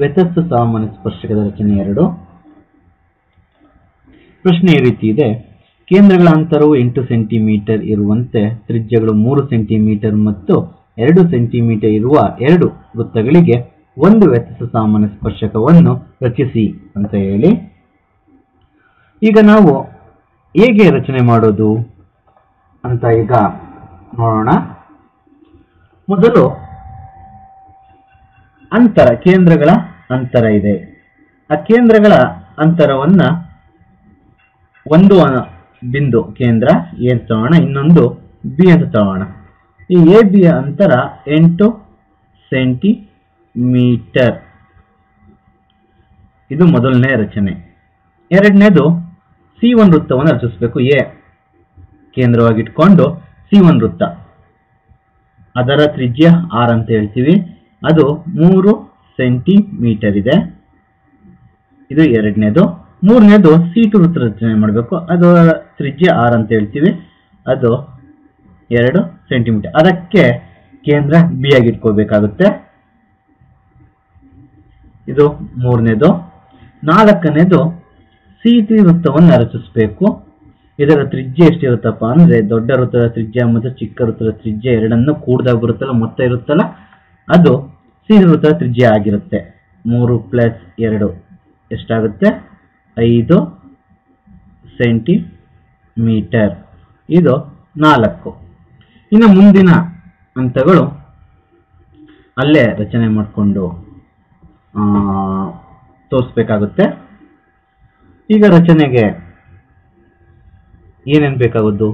ವ್ಯತಸ್ಥ ಸಾಮಾನ್ಯ ಸ್ಪರ್ಶಕದ ರಚನೆ ಎರಡು. ಪ್ರಶ್ನೆ ಈ ರೀತಿ ಇದೆ. ಕೇಂದ್ರಗಳ ಅಂತರವು ಎಂಟು ಸೆಂಟಿಮೀಟರ್ ಇರುವಂತೆ ತ್ರಿಜ್ಯಗಳು ಮೂರು ಸೆಂಟಿಮೀಟರ್ ಮತ್ತು ಎರಡು ಸೆಂಟಿಮೀಟರ್ ಇರುವ ಎರಡು ವೃತ್ತಗಳಿಗೆ ಒಂದು ವ್ಯತ್ಯಸ್ತ ಸಾಮಾನ್ಯ ಸ್ಪರ್ಶಕವನ್ನು ರಚಿಸಿ ಅಂತ ಹೇಳಿ. ಈಗ ನಾವು ಹೇಗೆ ರಚನೆ ಮಾಡೋದು ಅಂತ ಈಗ ನೋಡೋಣ. ಮೊದಲು ಅಂತರ ಕೇಂದ್ರಗಳ ಅಂತರ ಇದೆ. ಆ ಕೇಂದ್ರಗಳ ಅಂತರವನ್ನ ಒಂದು ಬಿಂದು, ಕೇಂದ್ರ ಎ ಅಂತ ತಗೋಣ ಇನ್ನೊಂದು ಬಿ ಅಂತ ತಗೋಣ ಈ ಎ ಬಿಯ ಅಂತರ ಎಂಟು ಸೆಂಟಿಮೀಟರ್. ಇದು ಮೊದಲನೇ ರಚನೆ. ಎರಡನೇದು ಸಿ ಒನ್ ವೃತ್ತವನ್ನು ರಚಿಸಬೇಕು ಎ ಕೇಂದ್ರವಾಗಿಟ್ಕೊಂಡು ಸಿ ಒನ್ ವೃತ್ತ. ಅದರ ತ್ರಿಜ್ಯ ಆರ್ ಅಂತ ಹೇಳ್ತೀವಿ. ಅದು ಮೂರು ಸೆಂಟಿಮೀಟರ್ ಇದೆ. ಇದು ಎರಡನೇದು. ಮೂರನೇದು ಸಿ ಟು ವೃತ್ತ ರಚನೆ ಮಾಡಬೇಕು. ಅದು ತ್ರಿಜ್ಯ ಆರ್ ಅಂತ ಹೇಳ್ತೀವಿ. ಅದು ಎರಡು ಸೆಂಟಿಮೀಟರ್ ಅದಕ್ಕೆ ಕೇಂದ್ರ ಬಿ ಆಗಿಟ್ಕೋಬೇಕಾಗುತ್ತೆ. ಇದು ಮೂರನೇದು. ನಾಲ್ಕನೇದು ಸಿ ತ್ರಿ ವೃತ್ತವನ್ನು ರಚಿಸಬೇಕು. ಇದರ ತ್ರಿಜ್ಯ ಎಷ್ಟಿರುತ್ತಪ್ಪ ಅಂದ್ರೆ ದೊಡ್ಡ ವೃತ್ತದ ತ್ರಿಜ್ಯ ಮತ್ತು ಚಿಕ್ಕ ವೃತ್ತದ ತ್ರಿಜ್ಯ ಎರಡನ್ನು ಕೂಡಿದಾಗ ಬರುತ್ತಲ್ಲ, ಮೊತ್ತ ಇರುತ್ತಲ್ಲ, ಅದು ಸಿ ವೃತ್ತದ ತ್ರಿಜ್ಯ ಆಗಿರುತ್ತೆ. ಮೂರು ಪ್ಲಸ್ ಎರಡು ಎಷ್ಟಾಗುತ್ತೆ? ಐದು ಸೆಂಟಿಮೀಟರ್. ಇದು ನಾಲ್ಕು. ಇನ್ನು ಮುಂದಿನ ಹಂತಗಳು ಅಲ್ಲೇ ರಚನೆ ಮಾಡಿಕೊಂಡು ತೋರಿಸ್ಬೇಕಾಗುತ್ತೆ. ಈಗ ರಚನೆಗೆ ಏನೇನು ಬೇಕಾಗೋದು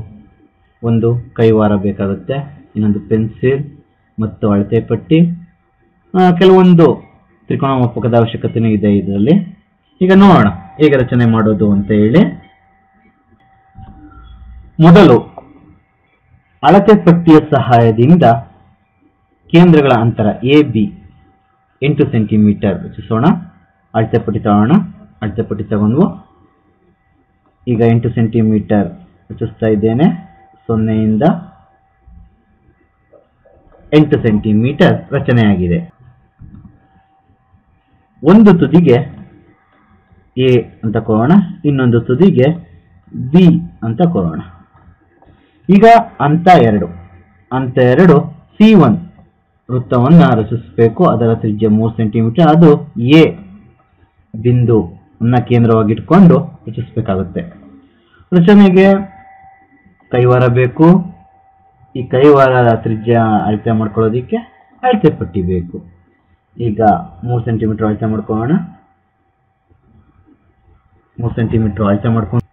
ಒಂದು ಕೈವಾರ ಬೇಕಾಗುತ್ತೆ, ಇನ್ನೊಂದು ಪೆನ್ಸಿಲ್ ಮತ್ತು ಅಳತೆ ಪಟ್ಟಿ. ಕೆಲವೊಂದು ತ್ರಿಕೋನ ಮಾಪಕದ ಅವಶ್ಯಕತೆನೂ ಇದೆ ಇದರಲ್ಲಿ. ಈಗ ನೋಡೋಣ, ಹೇಗೆ ರಚನೆ ಮಾಡೋದು ಅಂತ ಹೇಳಿ. ಮೊದಲು ಅಳತೆ ಪಟ್ಟಿಯ ಸಹಾಯದಿಂದ ಕೇಂದ್ರಗಳ ಅಂತರ ಎ ಬಿ ಎಂಟು ಸೆಂಟಿಮೀಟರ್ ರಚಿಸೋಣ. ಅಳತೆ ಪಟ್ಟಿ ತಗೋಣ, ಅಳತೆ ಪಟ್ಟಿ ತಗೊಂಡು. ಈಗ ಎಂಟು ಸೆಂಟಿಮೀಟರ್ ರಚಿಸ್ತಾ ಇದ್ದೇನೆ. ಸೊನ್ನೆಯಿಂದ ಎಂಟು ಸೆಂಟಿಮೀಟರ್ ರಚನೆಯಾಗಿದೆ. ಒಂದು ತುದಿಗೆ ಎ ಅಂತ ಕೊಡೋಣ, ಇನ್ನೊಂದು ತುದಿಗೆ ಬಿ ಅಂತ ಕೊಡೋಣ. ಈಗ ಅಂತ ಎರಡು. ಅಂತ ಎರಡು ಸಿ ಒನ್ ವೃತ್ತವನ್ನು ರಚಿಸಬೇಕು. ಅದರ ತ್ರಿಜ್ಯ ಮೂರು ಸೆಂಟಿಮೀಟರ್ ಅದು ಎ ಬಿಂದು ಅನ್ನ ಕೇಂದ್ರವಾಗಿಟ್ಕೊಂಡು ರಚಿಸಬೇಕಾಗುತ್ತೆ. ರಚನೆಗೆ ಕೈವಾರ ಬೇಕು. ಈ ಕೈವಾರದ ತ್ರಿಜ್ಯ ಅಳತೆ ಮಾಡ್ಕೊಳ್ಳೋದಿಕ್ಕೆ ಅಳತೆ ಪಟ್ಟಿ ಬೇಕು. ಈಗ ಮೂರು ಸೆಂಟಿಮೀಟರ್ ಅಳತೆ ಮಾಡ್ಕೊಳ್ಳೋಣ. ಮೂರು ಸೆಂಟಿಮೀಟರ್ ಅಳತೆ ಮಾಡ್ಕೊಂಡು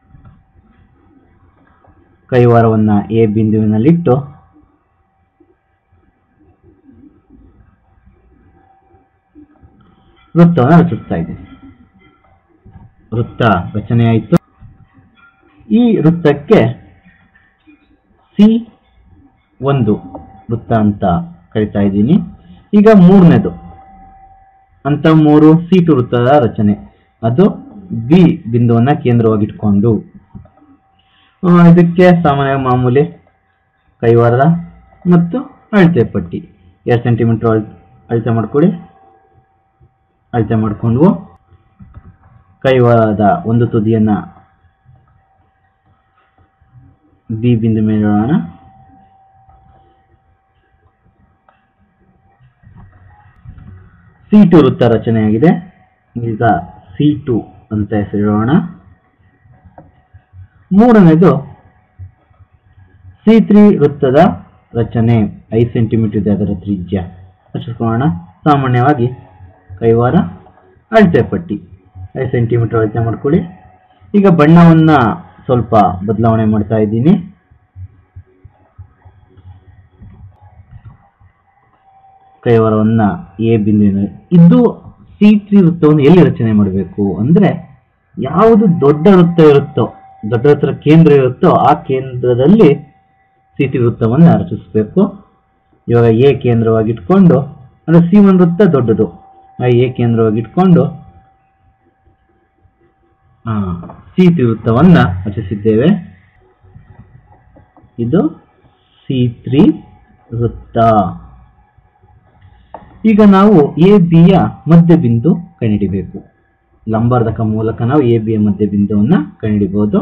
ಕೈವಾರವನ್ನ ಎ ಬಿಂದುವಿನಲ್ಲಿಟ್ಟು ವೃತ್ತವನ್ನು ರಚಿಸ್ತಾ ಇದ್ದೀನಿ. ವೃತ್ತ ರಚನೆ ಆಯಿತು. ಈ ವೃತ್ತಕ್ಕೆ ಸಿ ಒಂದು ವೃತ್ತ ಅಂತ ಕರಿತಾ ಇದ್ದೀನಿ. ಈಗ ಮೂರನೇದು. ಅಂತ ಮೂರು ಸೀಟ್ ವೃತ್ತದ ರಚನೆ. ಅದು ಬಿ ಬಿಂದುವನ್ನ ಕೇಂದ್ರವಾಗಿಟ್ಕೊಂಡು. ಇದಕ್ಕೆ ಸಾಮಾನ್ಯ ಮಾಮೂಲಿ ಕೈವಾರದ ಮತ್ತು ಅಳತೆ ಪಟ್ಟಿ. ಎರಡು ಸೆಂಟಿಮೀಟರ್ ಅಳತೆ ಮಾಡ್ಕೊಳ್ಳಿ ಅಳತೆ ಮಾಡಿಕೊಂಡು ಕೈವಾರದ ಒಂದು ತುದಿಯನ್ನ ಬಿ ಬಿಂದು ಮೇಲೆ ಇಡೋಣ ಸಿ ಟು ವೃತ್ತ ರಚನೆಯಾಗಿದೆ ಈಗ ಸಿ ಟು ಅಂತ ಹೆಸರಿಡೋಣ. ಮೂರನೇದು ಸಿ ತ್ರೀ ವೃತ್ತದ ರಚನೆ. ಐದು ಸೆಂಟಿಮೀಟರ್ ಇದೆ ಅದರ ತ್ರಿಜ್ಯ. ರಚಿಸ್ಕೊಳ್ಳೋಣ ಸಾಮಾನ್ಯವಾಗಿ ಕೈವಾರ, ಅಳತೆ ಪಟ್ಟಿ. ಐದು ಸೆಂಟಿಮೀಟರ್ ಅಳತೆ ಮಾಡ್ಕೊಳ್ಳಿ. ಈಗ ಬಣ್ಣವನ್ನು ಸ್ವಲ್ಪ ಬದಲಾವಣೆ ಮಾಡ್ತಾ ಇದ್ದೀನಿ. ಕೈವಾರವನ್ನ ಎ ಬಿಂದುವಿನ ಇದು ಸಿ ತ್ರೀ ವೃತ್ತವನ್ನು ಎಲ್ಲಿ ರಚನೆ ಮಾಡಬೇಕು ಅಂದ್ರೆ ಯಾವುದು ದೊಡ್ಡ ವೃತ್ತ ಇರುತ್ತೋ, ದೊಡ್ಡ ವೃತ್ತದ ಕೇಂದ್ರ ಇರುತ್ತೋ ಆ ಕೇಂದ್ರದಲ್ಲಿ ಸಿ ತ್ರಿ ವೃತ್ತವನ್ನು ರಚಿಸಬೇಕು. ಇವಾಗ ಎ ಕೇಂದ್ರವಾಗಿಟ್ಕೊಂಡು, ಅಂದ್ರೆ ಸಿ ಒನ್ ವೃತ್ತ ದೊಡ್ಡದು. ಎ ಕೇಂದ್ರವಾಗಿಟ್ಕೊಂಡು ಸಿ ತ್ರಿ ವೃತ್ತವನ್ನ ರಚಿಸಿದ್ದೇವೆ. ಇದು ಸಿ ತ್ರೀ ವೃತ್ತ. ಈಗ ನಾವು ಎ ಬಿಯ ಮಧ್ಯಬಿಂದು ಕಂಡುಹಿಡಿಬೇಕು. ಲಂಬಾರ್ಧಕ ಮೂಲಕ ನಾವು ಎ ಬಿಯ ಮಧ್ಯ ಬಿಂದುವನ್ನು ಕಂಡುಹಿಡಿಬಹುದು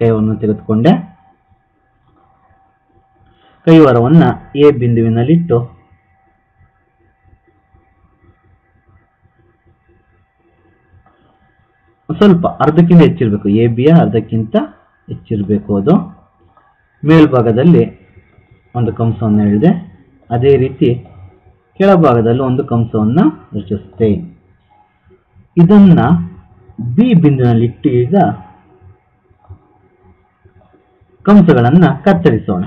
ಕೈವನ್ನು ತೆಗೆದುಕೊಂಡೆ. ಕೈವರವನ್ನು ಎ ಬಿಂದುವಿನಲ್ಲಿಟ್ಟು ಸ್ವಲ್ಪ ಅರ್ಧಕ್ಕಿಂತ ಹೆಚ್ಚಿರಬೇಕು. ಎ ಬಿಯ ಅರ್ಧಕ್ಕಿಂತ ಹೆಚ್ಚಿರಬೇಕು ಅದು. ಮೇಲ್ಭಾಗದಲ್ಲಿ ಒಂದು ಕಂಸವನ್ನು ಹೇಳಿದೆ ಅದೇ ರೀತಿ ಕೆಳಭಾಗದಲ್ಲಿ ಒಂದು ಕಂಸವನ್ನು ರಚಿಸುತ್ತೆ ಇದನ್ನ ಬಿ ಬಿಂದುವಿನಲ್ಲಿ ಇಟ್ಟು ಈಗ ಕಂಸಗಳನ್ನು ಕತ್ತರಿಸೋಣ.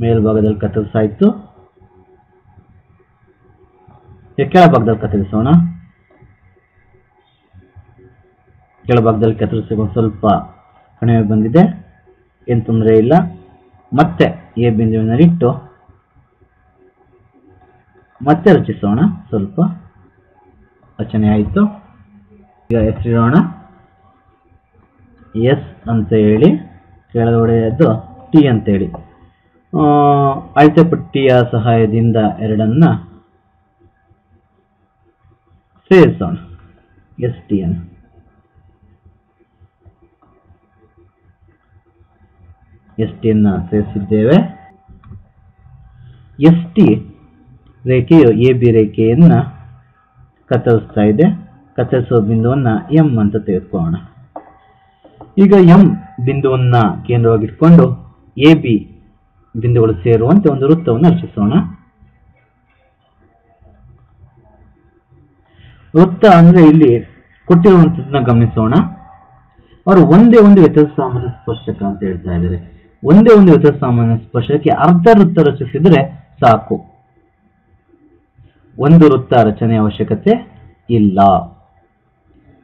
ಮೇಲ್ಭಾಗದಲ್ಲಿ ಕತ್ತರಿಸಾಯಿತು ಕೆಳಭಾಗದಲ್ಲಿ ಕತ್ತರಿಸೋಣ. ಕೆಳಭಾಗದಲ್ಲಿ ಕತ್ತರಿಸಿ ಒಂದು ಸ್ವಲ್ಪ ಕಣಿವೆ ಬಂದಿದೆ. ಏನು ತೊಂದರೆ ಇಲ್ಲ. ಮತ್ತೆ ಎ ಬಿಂದುವಿನಲ್ಲಿಟ್ಟು ಮತ್ತೆ ರಚಿಸೋಣ. ಸ್ವಲ್ಪ ರಚನೆ ಆಯಿತು. ಈಗ ಹೆಸರಿಡೋಣ. ಎಸ್ ಅಂತ ಹೇಳಿ ಕೆಳಗಡೆಯದ್ದು ಟಿ ಅಂತ ಹೇಳಿ. ಆ, ಅಳತೆ ಪಟ್ಟಿಯ ಸಹಾಯದಿಂದ ಎರಡನ್ನ ಸೇರಿಸೋಣ. ಎಸ್ ಟಿ ಅನ್ನು ಎಸ್ ಟಿಯನ್ನು ಸೇರಿಸಿದ್ದೇವೆ. ಎಸ್ ಟಿ ರೇಖೆಯು ಎ ಬಿ ರೇಖೆಯನ್ನು ಕತ್ತರಿಸ್ತಾ ಇದೆ. ಕತ್ತರಿಸುವ ಬಿಂದುವನ್ನು ಎಂ ಅಂತ ತೆಗೆದುಕೊಳ್ಳೋಣ. ಈಗ ಎಂ ಬಿಂದುವನ್ನು ಕೇಂದ್ರವಾಗಿಟ್ಕೊಂಡು ಎ ಬಿ ಬಿಂದುಗಳು ಸೇರುವಂತೆ ಒಂದು ವೃತ್ತವನ್ನು ರಚಿಸೋಣ. ವೃತ್ತ ಅಂದ್ರೆ ಇಲ್ಲಿ ಕೊಟ್ಟಿರುವಂಥದ್ದನ್ನ ಗಮನಿಸೋಣ. ಅವರು ಒಂದೇ ಒಂದು ವ್ಯತ್ಯಾಸ ಸಾಮಾನ್ಯ ಸ್ಪರ್ಶಕ ಅಂತ ಹೇಳ್ತಾ ಇದ್ದಾರೆ. ಒಂದೇ ಒಂದು ವ್ಯತ್ಯಾಸ ಸಾಮಾನ್ಯ ಸ್ಪರ್ಶಕ್ಕೆ ಅರ್ಧ ವೃತ್ತ ರಚಿಸಿದ್ರೆ ಸಾಕು. ಒಂದು ವೃತ್ತ ರಚನೆ ಅವಶ್ಯಕತೆ ಇಲ್ಲ.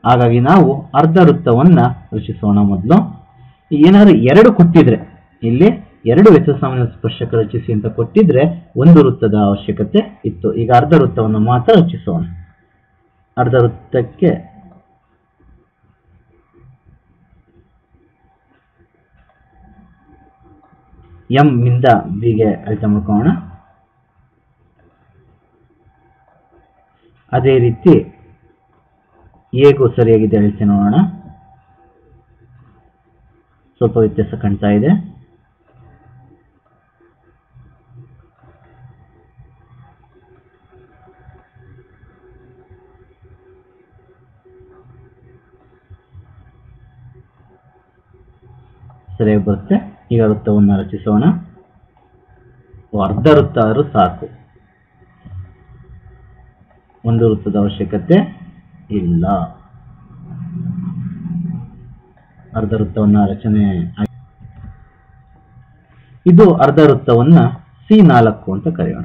ಹಾಗಾಗಿ ನಾವು ಅರ್ಧ ವೃತ್ತವನ್ನ ರಚಿಸೋಣ ಮೊದಲು. ಏನಾದ್ರು ಎರಡು ಕೊಟ್ಟಿದ್ರೆ, ಇಲ್ಲಿ ಎರಡು ಸಾಮಾನ್ಯ ಸ್ಪರ್ಶಕ ರಚಿಸಿ ಅಂತ ಕೊಟ್ಟಿದ್ರೆ ಒಂದು ವೃತ್ತದ ಅವಶ್ಯಕತೆ ಇತ್ತು. ಈಗ ಅರ್ಧ ವೃತ್ತವನ್ನು ಮಾತ್ರ ರಚಿಸೋಣ. ಅರ್ಧ ವೃತ್ತಕ್ಕೆ ಎಂ ಇಂದ ಬಿಗೆ ಅಳತೆ ಮಾಡ್ಕೊಳ್ಳೋಣ. ಅದೇ ರೀತಿ ಎಗೂ ಸರಿಯಾಗಿದೆ ಅಳಿಸಿ ನೋಡೋಣ. ಸ್ವಲ್ಪ ವ್ಯತ್ಯಾಸ ಕಾಣ್ತಾ ಇದೆ. ಸರಿಯಾಗಿ ಬರುತ್ತೆ. ಈಗ ವೃತ್ತವನ್ನು ರಚಿಸೋಣ. ಅರ್ಧ ವೃತ್ತ ಆದರೂ ಸಾಕು. ಒಂದು ವೃತ್ತದ ಅವಶ್ಯಕತೆ ಇಲ್ಲ. ಅರ್ಧ ವೃತ್ತವನ್ನ ರಚನೆ ಇದು ಅರ್ಧ ವೃತ್ತವನ್ನ ಸಿ ನಾಲ್ಕು ಅಂತ ಕರೆಯೋಣ.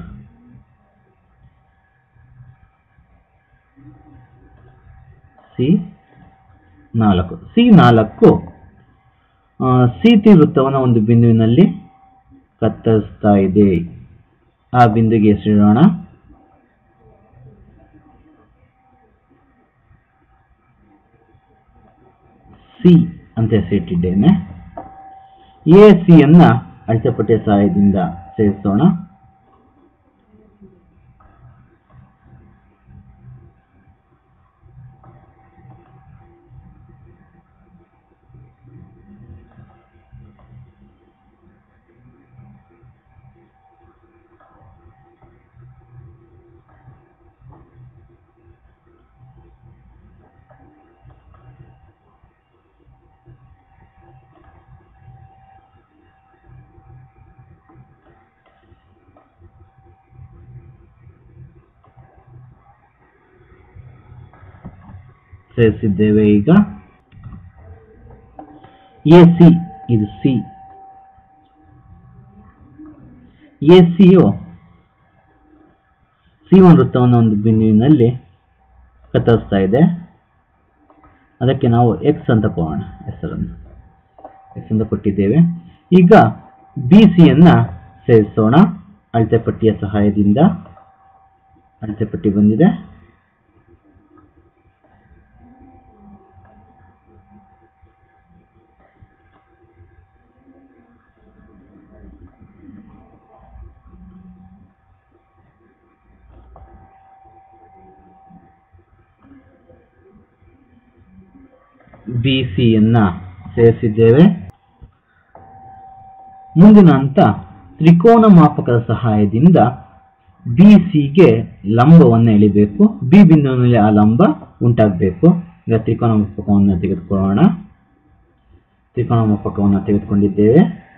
ಸಿ ನಾಲ್ಕು. ಸಿ ನಾಲ್ಕು ಸಿ ತಿ ವೃತ್ತವನ್ನು ಒಂದು ಬಿಂದುವಿನಲ್ಲಿ ಕತ್ತರಿಸ್ತಾ ಇದೆ. ಆ ಬಿಂದುಗೆ ಹೆಸರಿಡೋಣ. ಸಿ ಅಂತ ಹೆಸರಿಟ್ಟಿದ್ದೇನೆ. ಎ ಸಿ ಅನ್ನ ಅಳತೆಪಟ್ಟಿಯ ಸಹಾಯದಿಂದ ಸೇರಿಸೋಣ. ಸೇರಿಸಿದ್ದೇವೆ ಈಗ. ಎ ಸಿ, ಇದು ಸಿ. ಎ ಸಿಯು ಸಿ ಒನ್ ವೃತ್ತವನ್ನು ಒಂದು ಬಿಂದುವಿನಲ್ಲಿ ಕತ್ತರಿಸ್ತಾ ಇದೆ. ಅದಕ್ಕೆ ನಾವು ಎಕ್ಸ್ ಅಂತ ಕೊಡೋಣ ಹೆಸರನ್ನು. ಎಕ್ಸ್ ಅಂತ ಕೊಟ್ಟಿದ್ದೇವೆ. ಈಗ ಬಿ ಸಿಯನ್ನ ಸೇರಿಸೋಣ. ಅಳತೆ ಪಟ್ಟಿಯ ಸಹಾಯದಿಂದ ಅಳತೆ ಪಟ್ಟಿ ಬಂದಿದೆ. ಬಿ ಸಿಯನ್ನ ಸೇರಿಸಿದ್ದೇವೆ. ಮುಂದಿನ ಹಂತ, ತ್ರಿಕೋನ ಮಾಪಕದ ಸಹಾಯದಿಂದ ಬಿ ಸಿಗೆ ಲಂಬವನ್ನು ಎಳಿಬೇಕು. ಬಿ ಬಿಂದುವಿನಲ್ಲಿ ಆ ಲಂಬ ಉಂಟಾಗಬೇಕು. ಈಗ ತ್ರಿಕೋನ ಮಾಪಕವನ್ನು ತೆಗೆದುಕೊಳ್ಳೋಣ. ತ್ರಿಕೋನ ಮಾಪಕವನ್ನು ತೆಗೆದುಕೊಂಡಿದ್ದೇವೆ.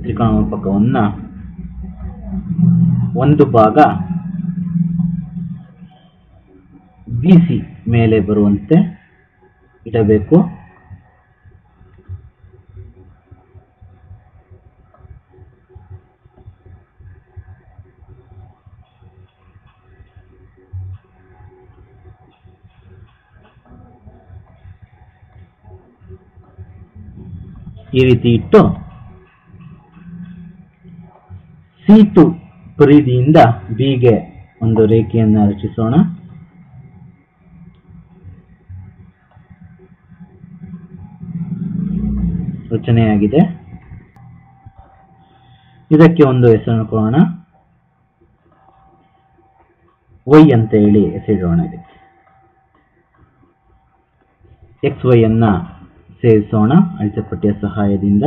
ತ್ರಿಕೋನ ಮಾಪಕವನ್ನು ಒಂದು ಭಾಗ ಬಿ ಸಿ ಮೇಲೆ ಬರುವಂತೆ ಇಡಬೇಕು. ಈ ರೀತಿ ಇಟ್ಟು ಸಿ ಟು ಪರಿಧಿಯಿಂದ ಬಿಗೆ ಒಂದು ರೇಖೆಯನ್ನು ರಚಿಸೋಣ. ರಚನೆಯಾಗಿದೆ. ಇದಕ್ಕೆ ಒಂದು ಹೆಸರನ್ನು ಕೊಡೋಣ. ವೈ ಅಂತ ಹೇಳಿ ಹೆಸರಿಡೋಣ ಇದಕ್ಕೆ. ಎಕ್ಸ್ ವೈ ಅನ್ನ ಸೇರಿಸೋಣ. ಅಳತೆಪಟ್ಟಿಯ ಸಹಾಯದಿಂದ.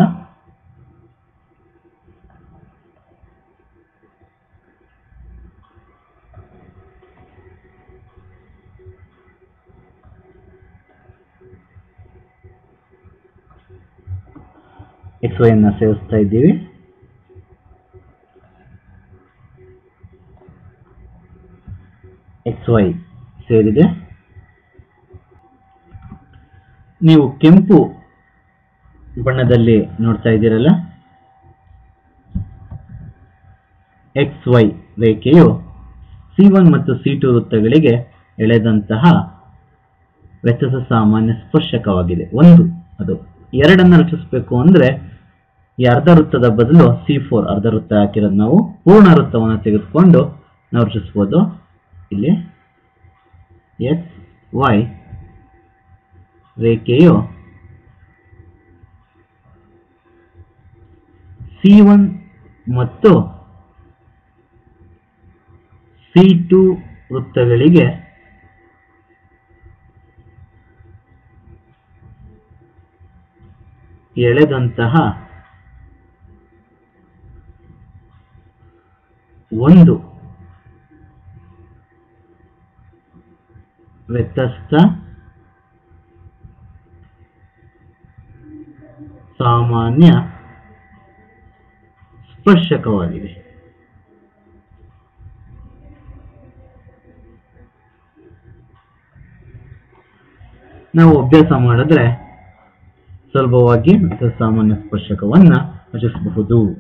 ಎಕ್ಸ್ ವೈ ಅನ್ನ ಸೇರಿಸ್ತಾ ಇದ್ದೀವಿ. ಎಕ್ಸ್ ವೈ ಸೇರಿದೆ. ನೀವು ಕೆಂಪು ಬಣ್ಣದಲ್ಲಿ ನೋಡ್ತಾ ಇದ್ದೀರಲ್ಲ? ಎಕ್ಸ್ ವೈ ರೇಖೆಯು ಸಿ ಒನ್ ಮತ್ತು ಸಿ ಟು ವೃತ್ತಗಳಿಗೆ ಎಳೆದಂತಹ ವ್ಯತ್ಯಾಸ ಸಾಮಾನ್ಯ ಸ್ಪರ್ಶಕವಾಗಿದೆ. ಒಂದು, ಅದು ಎರಡನ್ನು ರಚಿಸಬೇಕು ಅಂದ್ರೆ ಈ ಅರ್ಧ ವೃತ್ತದ ಬದಲು ಸಿ ಫೋರ್ ಅರ್ಧ ವೃತ್ತ ಹಾಕಿರೋದು ನಾವು. ಪೂರ್ಣ ವೃತ್ತವನ್ನು ತೆಗೆದುಕೊಂಡು ನಾವು ರಚಿಸ್ಬೋದು. ಇಲ್ಲಿ ಎಕ್ಸ್ ವೈ ರೇಖೆಯು ಸಿ ಒನ್ ಮತ್ತು ಸಿ ಟು ವೃತ್ತಗಳಿಗೆ ಎಳೆದಂತಹ ಒಂದು. ವ್ಯತ್ಯಸ್ತ ಸಾಮಾನ್ಯ ಸ್ಪರ್ಶಕವಾಗಿದೆ. ನಾವು ಅಭ್ಯಾಸ ಮಾಡಿದ್ರೆ ಸುಲಭವಾಗಿ ಸಾಮಾನ್ಯ ಸ್ಪರ್ಶಕವನ್ನ ರಚಿಸಬಹುದು.